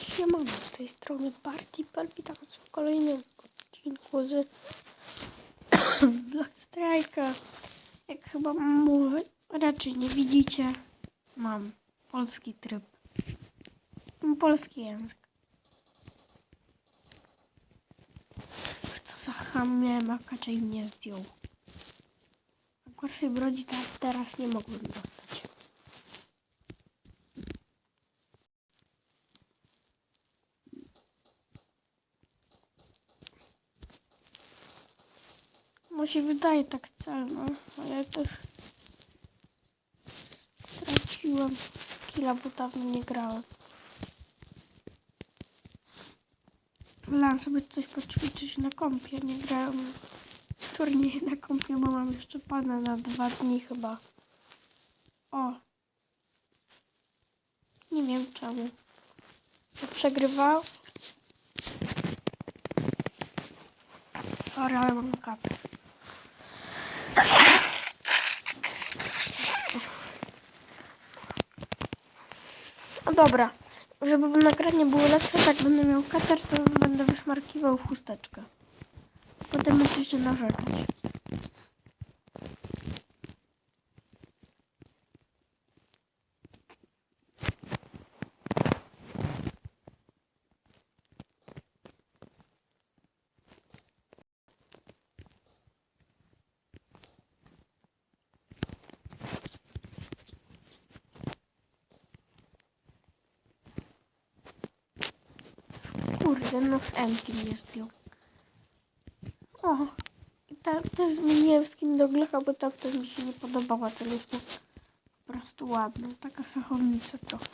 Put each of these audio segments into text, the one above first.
Siemano, z tej strony Barty Palpita w kolejnym odcinku z Black Strike'a. Jak chyba mówię, raczej nie widzicie, mam polski tryb. Polski język. Co za ham miałem, a kaczej mnie zdjął. A gorszej brodzi teraz nie mogłem dostać. No się wydaje tak celno, ale też straciłem skilla, bo dawno nie grałem. Wolałem sobie coś poćwiczyć na kompie, nie grałem w turnieje na kompie, bo mam jeszcze pana na dwa dni chyba. O! Nie wiem czemu. Ja przegrywał. Sorry, ale kapę. Dobra, żeby nagranie było lepsze, tak będę miał katar, to będę wysmarkiwał chusteczkę. Potem musicie narzekać. Kurde, no z Emki mnie zdjął. O, i ta, też zmieniłem skin do Glecha, bo ta wtedy mi się nie podobała. Ten jest po prostu ładny. Taka szachownica trochę.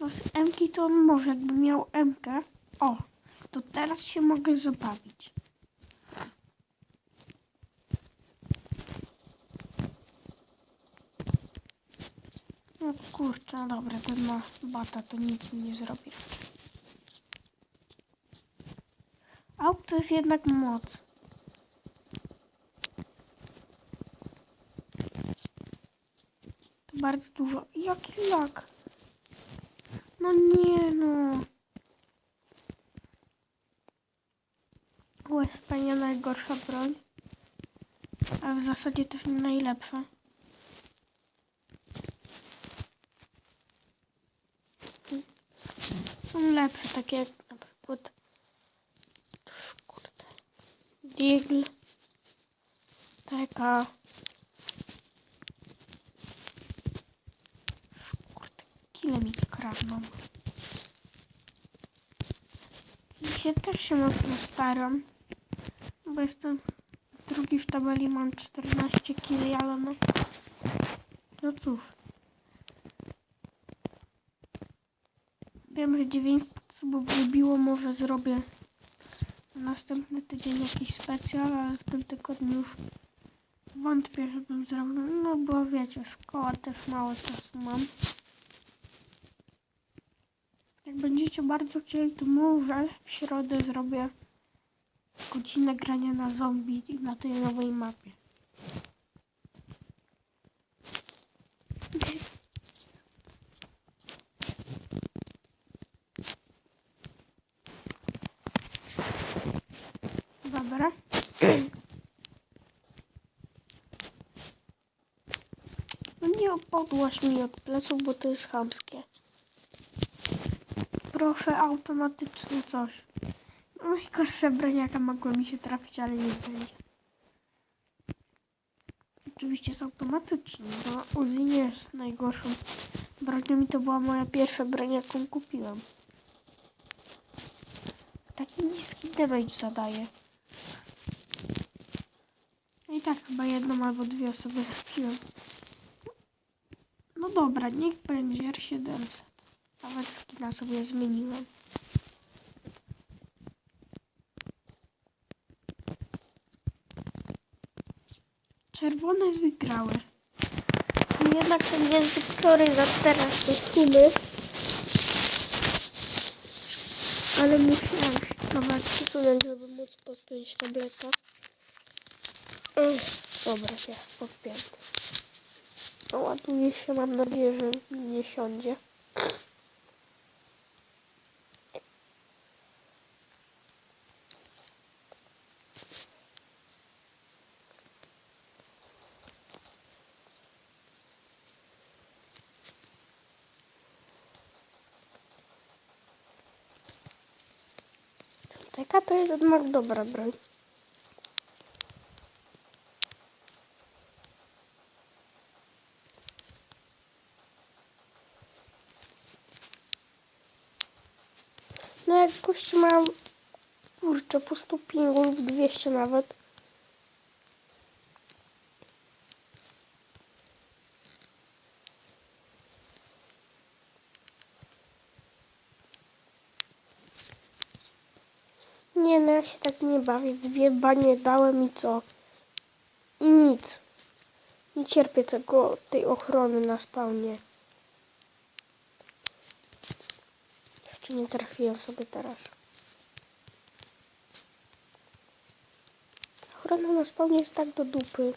No z Emki to on może, jakby miał Emkę. O, to teraz się mogę zabawić. No kurczę, no dobra, ten ma bata, to nic mi nie zrobi. Auk to jest jednak moc. To bardzo dużo. Jaki lak? No nie no. USP najgorsza broń. Ale w zasadzie też nie najlepsza. Są lepsze, takie jak na przykład kurde, Digl, taka. Kurde, kile mi kradną. I się też się mocno staram, bo jestem drugi w tabeli, mam 14 kili, ale no, no cóż. Wiem, że 900 subów wybiło, może zrobię następny tydzień jakiś specjal, ale w tym tygodniu już wątpię, żebym zrobił, no bo wiecie, szkoła też mało czasu mam. Jak będziecie bardzo chcieli, to może w środę zrobię godzinę grania na zombie na tej nowej mapie. Dobra. No nie podłaś mi od pleców, bo to jest chamskie. Proszę automatyczne coś. No i gorsze broniaka mogło mi się trafić, ale nie będzie. Oczywiście jest automatyczny, bo Uzi nie jest najgorszą bronią i to była moja pierwsza broń, jaką kupiłem. Taki niski damage zadaje. No tak chyba jedną albo dwie osoby zabiłem. No dobra, niech będzie R700. Nawet skina sobie zmieniłem. Czerwone wygrały. Jednak ten język, sorry za teraz te sumy. Ale musiałem się przesunąć, żeby móc podpiąć tableta. Dobra, jest podpięty. No, ładuje się, mam nadzieję, że nie siądzie. Taka to jest jednak dobra broń. No jak goście mają kurczę po 100 pingu lub 200 nawet. Nie no, ja się tak nie bawię. Dwie banie dałem i co? I nic. Nie cierpię tego, tej ochrony na spawnie. Nie trafiłem sobie teraz. Ochrona na spawnie jest tak do dupy.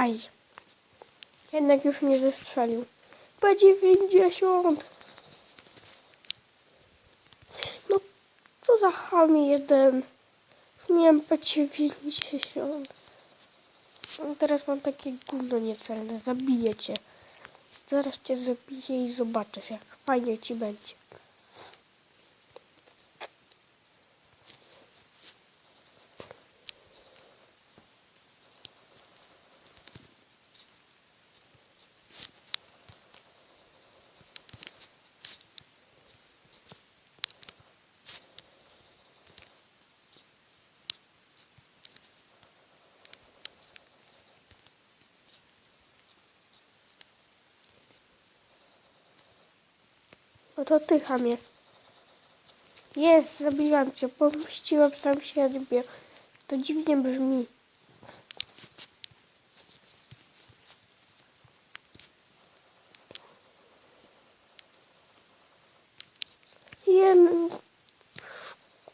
Aj. Jednak już mnie zestrzelił. P90. No, co za ham jeden. Miałem P90. No, teraz mam takie gówno niecelne. Zabiję cię. Zaraz cię zabiję i zobaczysz, jak fajnie ci będzie. No to ty, chamie. Jest, zabiłam cię. Pomściłam sam siebie. To dziwnie brzmi. Jem.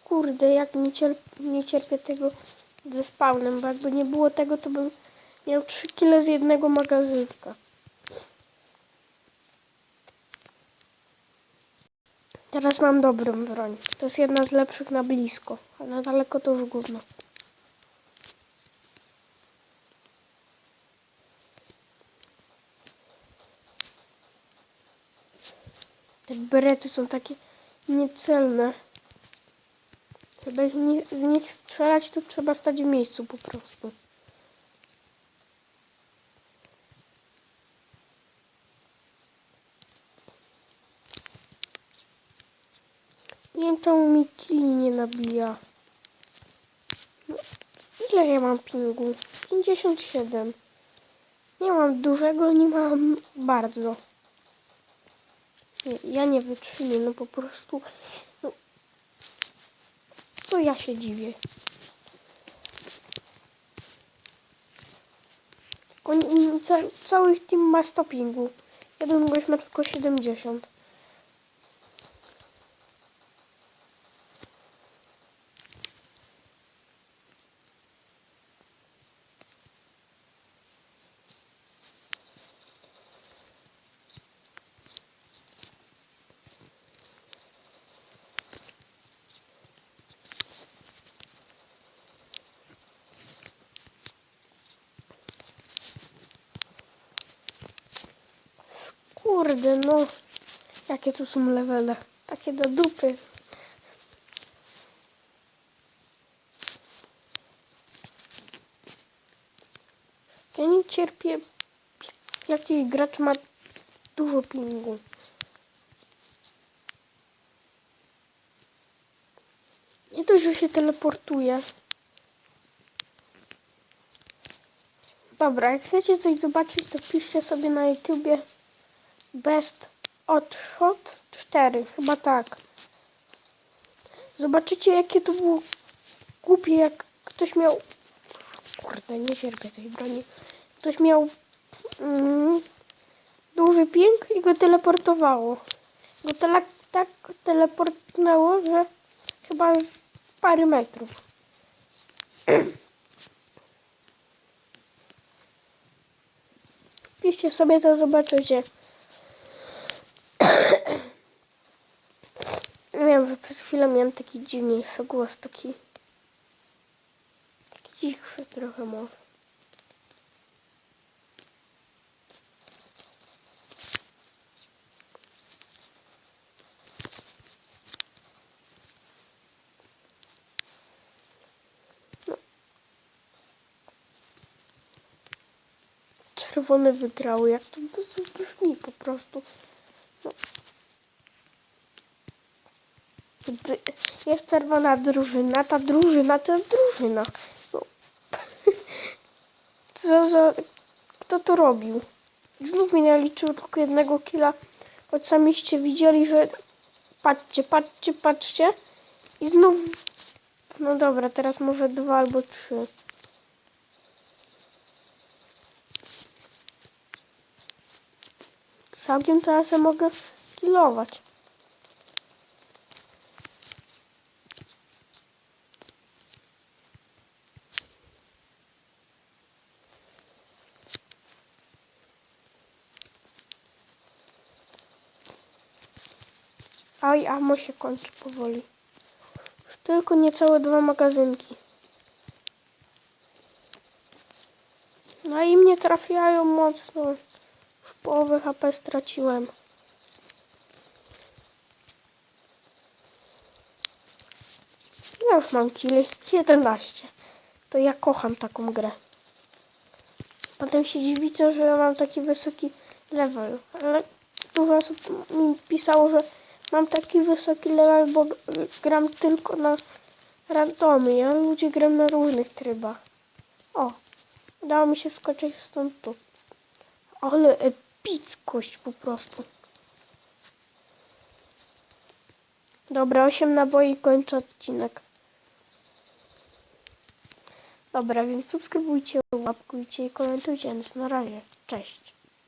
Kurde, jak nie, cierp- nie cierpię tego ze spawnem, bo jakby nie było tego, to bym miał 3 kile z jednego magazynka. Teraz mam dobrą broń. To jest jedna z lepszych na blisko, a na daleko to już gówno. Te berety są takie niecelne. Żeby z nich- strzelać, to trzeba stać w miejscu po prostu. Czemu mi kili nie nabija. No, ile ja mam pingu? 57. Nie mam dużego, nie mam bardzo. Nie, ja nie wytrzymię, no po prostu. No, co ja się dziwię? Oni, ca, cały team ma 100 pingu. Jeden gość ma tylko 70. Kurde, no. Jakie tu są levele. Takie do dupy. Ja nie cierpię, jaki gracz ma dużo pingu. Nie dość, że się teleportuje. Dobra, jak chcecie coś zobaczyć, to piszcie sobie na YouTubie Best czy 4, chyba tak. Zobaczycie, jakie to było głupie, jak ktoś miał... Kurde, nie cierpię tej broni. Ktoś miał mm, duży ping i go teleportowało. Go tele, tak teleportnęło, że chyba parę metrów. Piszcie sobie, to zobaczycie. Wiem, że przez chwilę miałem taki dziwniejszy głos, taki... Taki cichszy trochę może. Czerwone wygrały, jak to brzmi po prostu. No. Gdy Jest czerwona drużyna, ta drużyna to jest drużyna. No. Co za... Kto to robił? Znów mi naliczył tylko jednego killa, choć samiście widzieli, że... Patrzcie, patrzcie, patrzcie. I znów... No dobra, teraz może dwa albo trzy. Całkiem teraz ja mogę killować. Aj, amo się kończy powoli. Już tylko niecałe dwa magazynki. No i mnie trafiają mocno. Już połowę HP straciłem. Ja już mam kili 11. To ja kocham taką grę. Potem się dziwicie, że mam taki wysoki level. Ale dużo osób mi pisało, że mam taki wysoki level, bo gram tylko na randomy. Ja ludzie gram na różnych trybach. O, udało mi się wskoczyć stąd tu. Ale epickość po prostu. Dobra, 8 naboi i kończę odcinek. Dobra, więc subskrybujcie, łapkujcie i komentujcie. Więc na razie. Cześć.